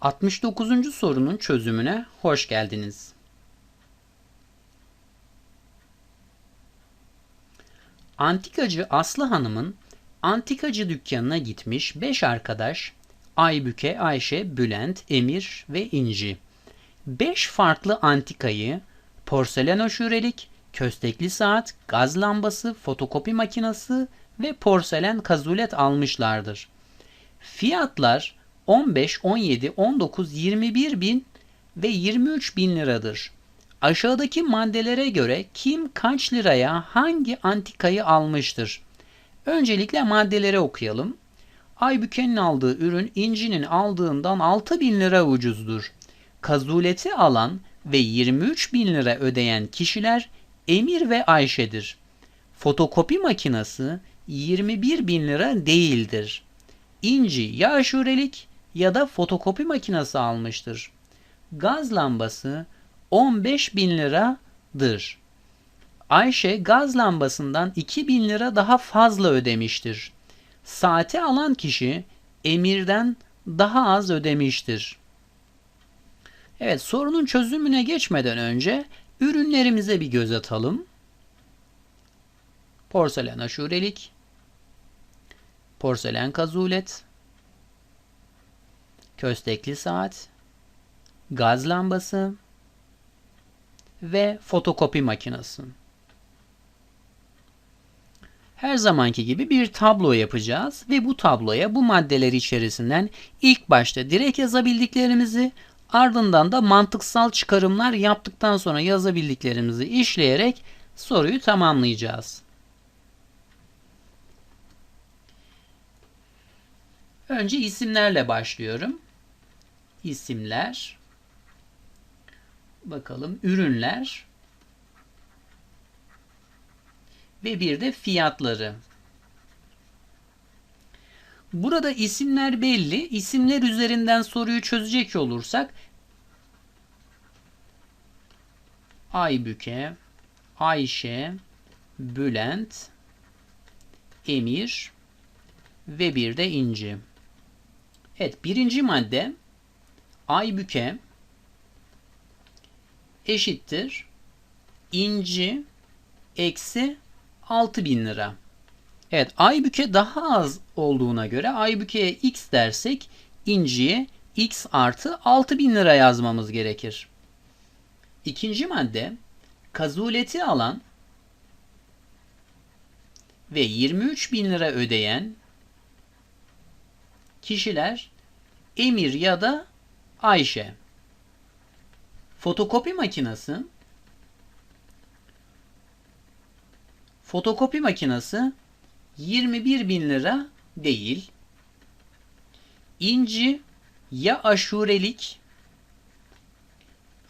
69. sorunun çözümüne hoş geldiniz. Antikacı Aslı Hanım'ın antikacı dükkanına gitmiş 5 arkadaş Aybüke, Ayşe, Bülent, Emir ve İnci. 5 farklı antikayı porselen aşurelik, köstekli saat, gaz lambası, fotokopi makinesi ve porselen kazulet almışlardır. Fiyatlar 15, 17, 19, 21 bin ve 23 bin liradır. Aşağıdaki maddelere göre kim kaç liraya hangi antikayı almıştır? Öncelikle maddeleri okuyalım. Aybüke'nin aldığı ürün İnci'nin aldığından 6 bin lira ucuzdur. Kazuleti alan ve 23 bin lira ödeyen kişiler Emir ve Ayşe'dir. Fotokopi makinesi 21 bin lira değildir. İnci ya aşurelik ya da fotokopi makinesi almıştır. Gaz lambası 15 bin liradır. Ayşe gaz lambasından 2 bin lira daha fazla ödemiştir. Saati alan kişi emirden daha az ödemiştir. Evet sorunun çözümüne geçmeden önce ürünlerimize bir göz atalım. Porselen aşurelik, porselen kazulet, köstekli saat, gaz lambası ve fotokopi makinesi. Her zamanki gibi bir tablo yapacağız ve bu tabloya bu maddeler içerisinden ilk başta direkt yazabildiklerimizi ardından da mantıksal çıkarımlar yaptıktan sonra yazabildiklerimizi işleyerek soruyu tamamlayacağız. Önce isimlerle başlıyorum. İsimler. Bakalım ürünler. Ve bir de fiyatları. Burada isimler belli. İsimler üzerinden soruyu çözecek olursak Aybüke, Ayşe, Bülent, Emir ve bir de İnci. Evet birinci madde Aybüke eşittir İnci eksi 6000 lira. Evet Aybüke daha az olduğuna göre Aybüke'ye x dersek İnci'ye x artı 6000 lira yazmamız gerekir. İkinci madde kazuleti alan ve 23 bin lira ödeyen kişiler Emir ya da Ayşe. Fotokopi makinesi fotokopi makinesi 21 bin lira değil. İnci ya aşurelik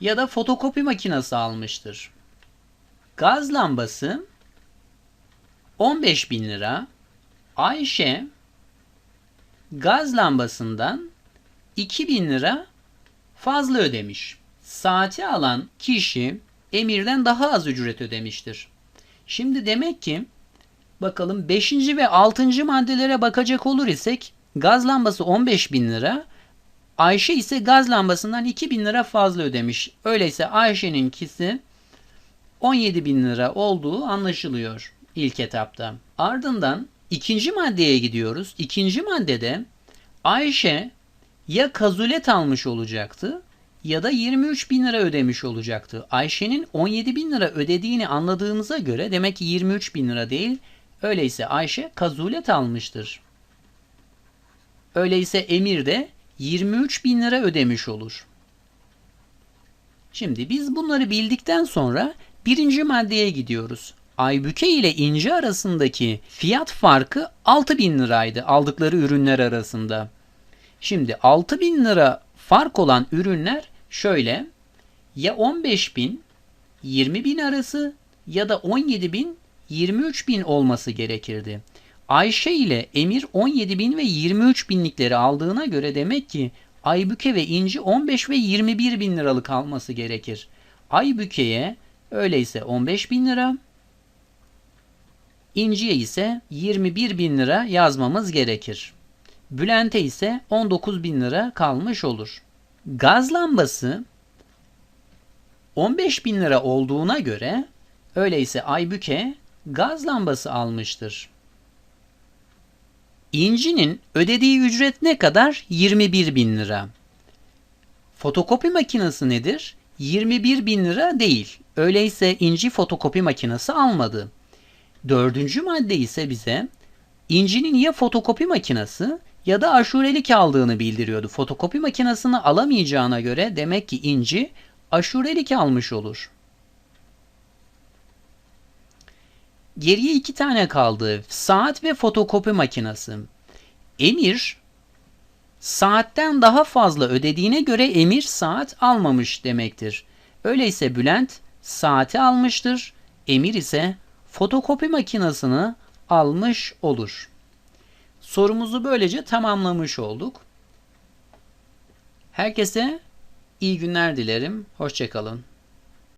ya da fotokopi makinesi almıştır. Gaz lambası 15 bin lira. Ayşe gaz lambasından 2000 lira fazla ödemiş. Saati alan kişi emirden daha az ücret ödemiştir. Şimdi demek ki bakalım 5. ve 6. maddelere bakacak olur isek gaz lambası 15 bin lira Ayşe ise gaz lambasından 2 bin lira fazla ödemiş. Öyleyse Ayşe'ninkisi 17 bin lira olduğu anlaşılıyor ilk etapta. Ardından ikinci maddeye gidiyoruz. İkinci maddede Ayşe ya kazulet almış olacaktı ya da 23 bin lira ödemiş olacaktı. Ayşe'nin 17 bin lira ödediğini anladığımıza göre demek ki 23 bin lira değil. Öyleyse Ayşe kazulet almıştır. Öyleyse Emir de 23 bin lira ödemiş olur. Şimdi biz bunları bildikten sonra birinci maddeye gidiyoruz. Aybüke ile İnci arasındaki fiyat farkı 6 bin liraydı aldıkları ürünler arasında. Şimdi 6 bin lira fark olan ürünler şöyle ya 15 bin 20 bin arası ya da 17 bin 23 bin olması gerekirdi. Ayşe ile Emir 17 bin ve 23 binlikleri aldığına göre demek ki Aybüke ve İnci 15 ve 21 bin liralık alması gerekir. Aybüke'ye öyleyse 15 bin lira, İnci'ye ise 21 bin lira yazmamız gerekir. Bülent'e ise 19 bin lira kalmış olur. Gaz lambası 15 bin lira olduğuna göre öyleyse Aybüke gaz lambası almıştır. İnci'nin ödediği ücret ne kadar? 21 bin lira. Fotokopi makinesi nedir? 21 bin lira değil. Öyleyse İnci fotokopi makinesi almadı. Dördüncü madde ise bize İnci'nin ya fotokopi makinesi ya da aşurelik aldığını bildiriyordu. Fotokopi makinesini alamayacağına göre demek ki İnci aşurelik almış olur. Geriye iki tane kaldı. Saat ve fotokopi makinesi. Emir saatten daha fazla ödediğine göre Emir saat almamış demektir. Öyleyse Bülent saati almıştır. Emir ise fotokopi makinesini almış olur. Sorumuzu böylece tamamlamış olduk. Herkese iyi günler dilerim. Hoşçakalın.